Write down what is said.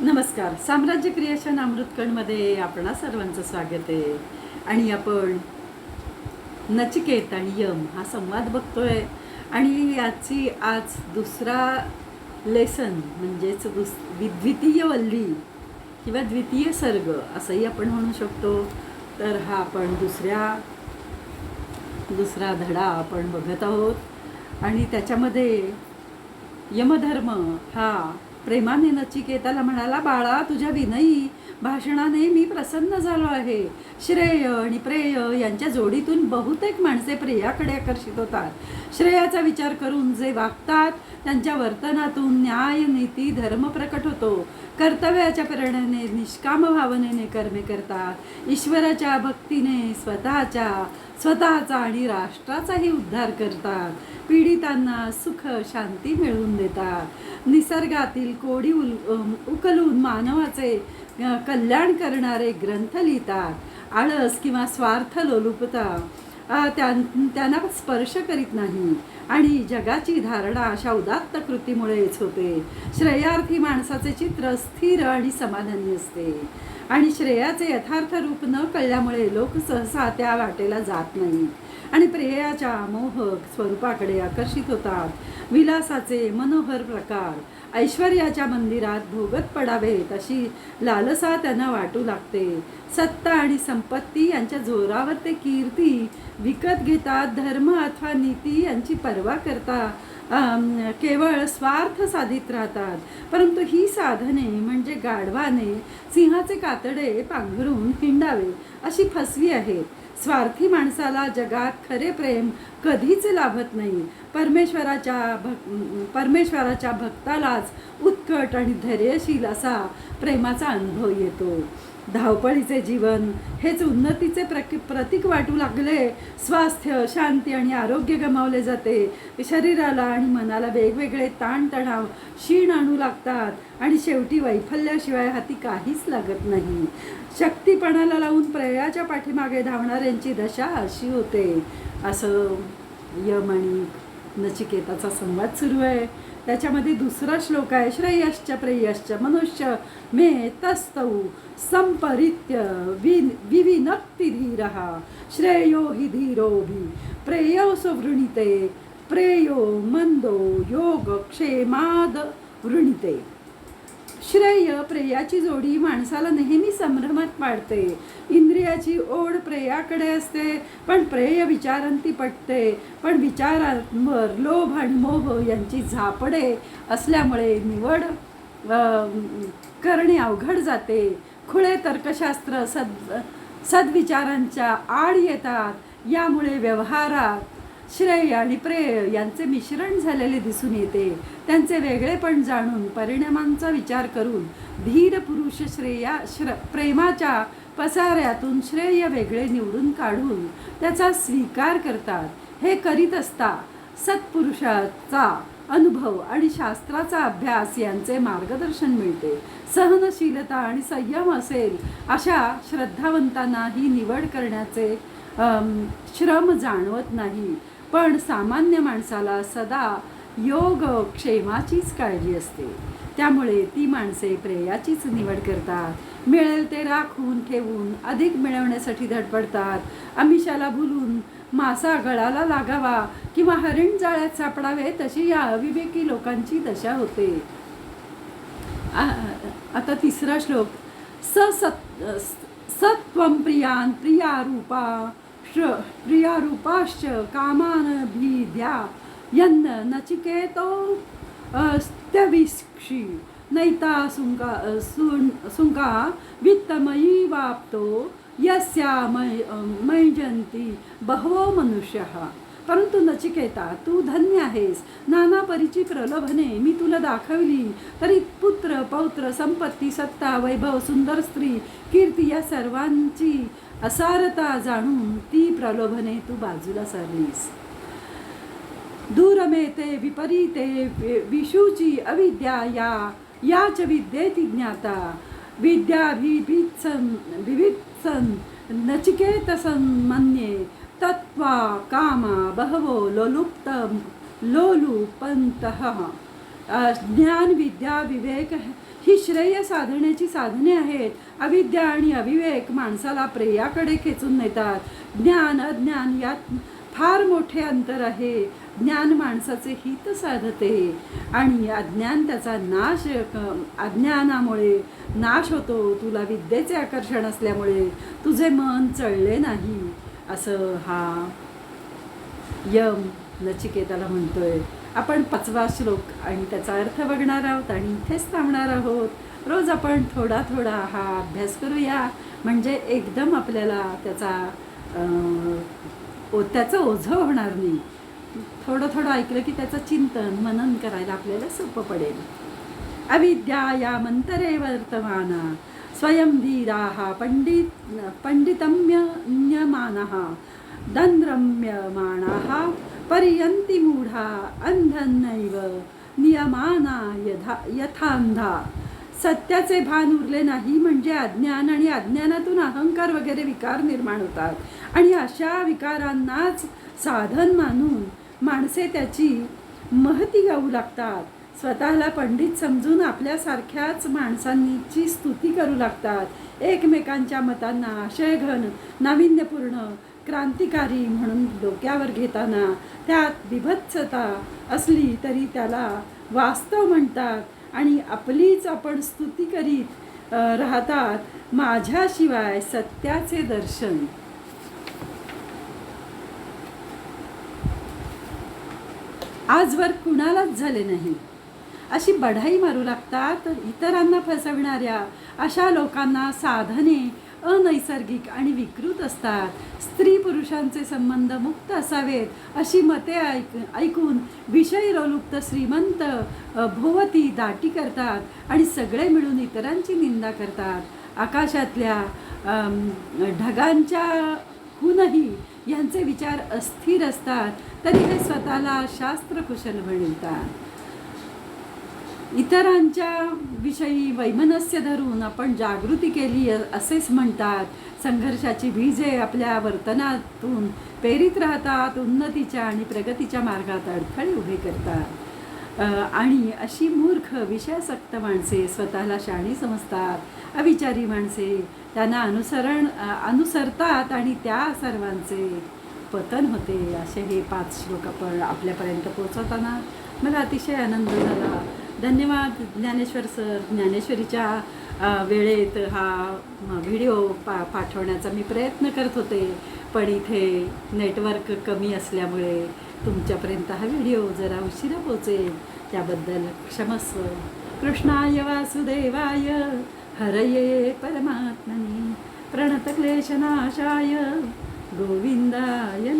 नमस्कार. साम्राज्य क्रिएशन अमृतकणमध्ये आपणा सर्वांचं स्वागत आहे. आणि आपण नचिकेत आणि यम हा संवाद बघतोय. आणि याची आज दुसरा लेसन म्हणजेच दुस द्वितीय वल्ली किंवा द्वितीय सर्ग असंही आपण म्हणू शकतो. तर हा आपण दुसऱ्या दुसरा धडा आपण बघत आहोत. आणि त्याच्यामध्ये यमधर्म हा प्रेमाने नचिकेताला म्हणाला बाळा तुझ्या विनयी भाषणाने मी प्रसन्न झालो आहे. श्रेय आणि प्रेय यांच्या जोडीतून बहुतेक माणसे प्रेयाकडे आकर्षित होतात. श्रेयाचा विचार करून जे वागतात त्यांच्या वर्तनातून न्याय नीती धर्म प्रकट होतो. कर्तव्याच्या प्रेरणेने निष्काम भावनेने कर्मे करतात. ईश्वराच्या भक्तीने स्वतःच्या स्वतःचा आणि राष्ट्राचाही उद्धार करतात. पीडितांना सुख शांती मिळवून देतात. निसर्गातील कोडी उल उकलून मानवाचे कल्याण करणारे ग्रंथ लिहितात. आळस किंवा स्वार्थ लोलुपता. त्यां- त्यांना स्पर्श करीत नाही. आणि जगाची धारणा अशा उदात्त कृतीमुळेच होते. श्रेयार्थी माणसाचे चित्र स्थिर आणि समाधानी असते. आणि श्रेयाचे यथार्थ रूप न कळल्यामुळे लोक सहसा त्या वाटेला जात नाही. आणि प्रेयाच्या मोहक स्वरूपाकडे आकर्षित होतात. विलासाचे मनोहर प्रकार ऐश्वर्याच्या मंदिरात भोगत पडावेत अशी लालसा त्यांना वाटू लागते. सत्ता आणि संपत्ती यांच्या जोरावर ते कीर्ती विकत घेतात धर्म अथवा नीती यांची पर्वा करता. केवळ स्वार्थ साधित राहतात. परंतु ही साधने म्हणजे गाढवाने सिंहाचे कातडे पांघरून हिंडावे अशी फसवी आहेत. स्वार्थी माणसाला जगात खरे प्रेम कधीच लाभत नाही. परमेश्वराच्या भक् परमेश्वराच्या भक्तालाच उत्कट आणि धैर्यशील असा प्रेमाचा अनुभव येतो. धावपळीचे जीवन. हेच उन्नतीचे प्रक प्रतीक वाटू लागले. स्वास्थ्य शांती आणि आरोग्य गमावले जाते. शरीराला आणि मनाला वेगवेगळे ताणतणाव क्षीण आणू लागतात. आणि शेवटी वैफल्याशिवाय हाती काहीच लागत नाही. शक्तीपणाला लावून प्रयाच्या पाठीमागे धावणाऱ्यांची दशा अशी होते. असं यम आणि नचिकेताचा संवाद सुरू आहे. त्याच्यामध्ये दुसरा श्लोक आहे श्रेयश्च प्रेयश्च मनुष्य मे तस्तौ संपरित्य वि विविनक्ति धीरः श्रेयो हि धीरोभि प्रेयो सुवृणीते प्रेयो मंदो योग क्षेमाद वृणीते। श्रेय प्रेयाची जोडी माणसाला नेहमी संभ्रमात पाडते. इंद्रियाची ओढ प्रेयाकडे असते पण प्रेय विचारांती पटते पण विचारांवर लोभ आणि मोह यांची झापडे असल्यामुळे निवड करणे अवघड जाते. खुळे तर्कशास्त्र सद सद्विचारांच्या आड येतात यामुळे व्यवहारात श्रेय आणि प्रेय यांचे मिश्रण झालेले दिसून येते. त्यांचे वेगळेपण जाणून परिणामांचा विचार करून धीर पुरुष श्रेया श्र प्रेमाच्या पसाऱ्यातून श्रेय वेगळे निवडून काढून त्याचा स्वीकार करतात. हे करीत असता सत्पुरुषाचा अनुभव आणि शास्त्राचा अभ्यास यांचे मार्गदर्शन मिळते. सहनशीलता आणि संयम असेल अशा श्रद्धावंतांना ही निवड करण्याचे श्रम जाणवत नाही. पण सामान्य माणसाला सदा योग क्षेमाचीच काळजी असते. त्यामुळे ती माणसे प्रेयाचीच निवड करतात. मिळेल ते राखून ठेवून अधिक मिळवण्यासाठी धडपडतात. अमिषाला भुलून मासा गळाला लागावा किंवा हरिण जाळ्यात सापडावे तशी या अविवेकी लोकांची दशा होते. आ- आता तिसरा श्लोक. स सत् सत्वं प्रिया रूपा प्रियारूपाश्च कामान् भिद्या यन्न नचिकेतो स्त्यविक्षी नैता सुंका सुन सुंका वित्तमयी वाप्तो यस्या मै मैजंती बहवो मनुष्यः परंतु नचिकेता तू धन्य आहेस नाना परीची प्रलोभने मी तुला दाखवली तरी पुत्र पौत्र संपत्ती सत्ता वैभव सुंदर स्त्री कीर्ती या सर्वांची असारता जाणून ती प्रलोभने तू बाजूला सरलीस. दूरमेते विपरीते वि- विषूची अविद्या या याच विद्येति ज्ञाता. विद्याभिभित्सन विभित्सन नचिकेतसन मन्ये तत्वा कामा बहवो लोलुप्त लोलुपन्तः. ज्ञान विद्या विवेक ही श्रेय साधण्याची साधने आहेत. अविद्या आणि अविवेक माणसाला प्रेयाकडे खेचून नेतात. ज्ञान अज्ञान यात फार मोठे अंतर आहे. ज्ञान माणसाचे हित साधते आणि अज्ञान त्याचा नाश क- अज्ञानामुळे नाश होतो. तुला विद्येचे आकर्षण असल्यामुळे तुझे मन चळले नाही. असं हा. यम. नचिकेताला म्हणतोय आपण पाचवा श्लोक आणि त्याचा अर्थ बघणार आहोत आणि इथेच थांबणार आहोत. रोज आपण थोडा थोडा हा अभ्यास करूया. म्हणजे एकदम आपल्याला त्याचा ओ त्याचं ओझं होणार नाही. थोडं थोडं ऐकलं की त्याचं चिंतन मनन करायला आपल्याला सोपं पडेल. अविद्या या मंतरे वर्तमाना स्वयंधीराः पंडित पंडितम्यमानः दन्द्रम्यमाणाः पर्यंती मूढा अंधनैव नियमाना यथा यथांधा सत्याचे भान उरले नाही म्हणजे अज्ञान आणि अज्ञानातून अहंकार वगैरे विकार निर्माण होतात. आणि अशा विकारांनाच साधन मानून माणसे त्याची महती गाऊ लागतात. स्वतःला पंडित समजून आपल्यासारख्याच माणसांची स्तुती करू लागतात. एकमेकांच्या मतांना आशयघन नाविन्यपूर्ण क्रांतिकारी म्हणून डोक्यावर घेताना त्यात बिभत्सता असली तरी त्याला वास्तव म्हणतात आणि आपलीच आपण स्तुती करीत राहतात माझ्याशिवाय सत्याचे दर्शन. आजवर कुणालाच झाले नाही. अशी बढाई मारू लागतात इतरांना फसविणाऱ्या अशा लोकांना साधने अनैसर्गिक आणि विकृत असतात. स्त्री पुरुषांचे संबंध मुक्त असावेत अशी मते ऐक ऐकून विषय लोलुप्त श्रीमंत भोवती दाटी करतात आणि सगळे मिळून इतरांची निंदा करतात. आकाशातल्या ढगांच्याहूनही ढगांच्या यांचे विचार अस्थिर असतात तरी हे स्वतःला शास्त्रकुशल म्हणतात. इतरांच्या विषयी वैमनस्य धरून आपण जागृती केली असेच म्हणतात. संघर्षाची बीजे आपल्या वर्तनातून प्रेरित राहतात उन्नतीच्या आणि प्रगतीच्या मार्गात अडथळे उभे करतात. आणि अशी मूर्ख विषयासक्त माणसे स्वतःला शाणी समजतात. अविचारी माणसे त्यांना अनुसरण अनुसरतात आणि त्या सर्वांचे पतन होते. असे हे पाच श्लोक आपण आपल्यापर्यंत पोचवताना मला अतिशय आनंद झाला. धन्यवाद ज्ञानेश्वर सर ज्ञानेश्वरीच्या वेळेत हा व्हिडिओ पा पाठवण्याचा मी प्रयत्न करत होते. पण इथे नेटवर्क कमी असल्यामुळे तुमच्यापर्यंत हा व्हिडिओ जरा उशिरा पोचेल त्याबद्दल क्षमस्व. कृष्णाय वासुदेवाय हरये परमात्मने. प्रणतक्लेशनाशाय गोविंदाय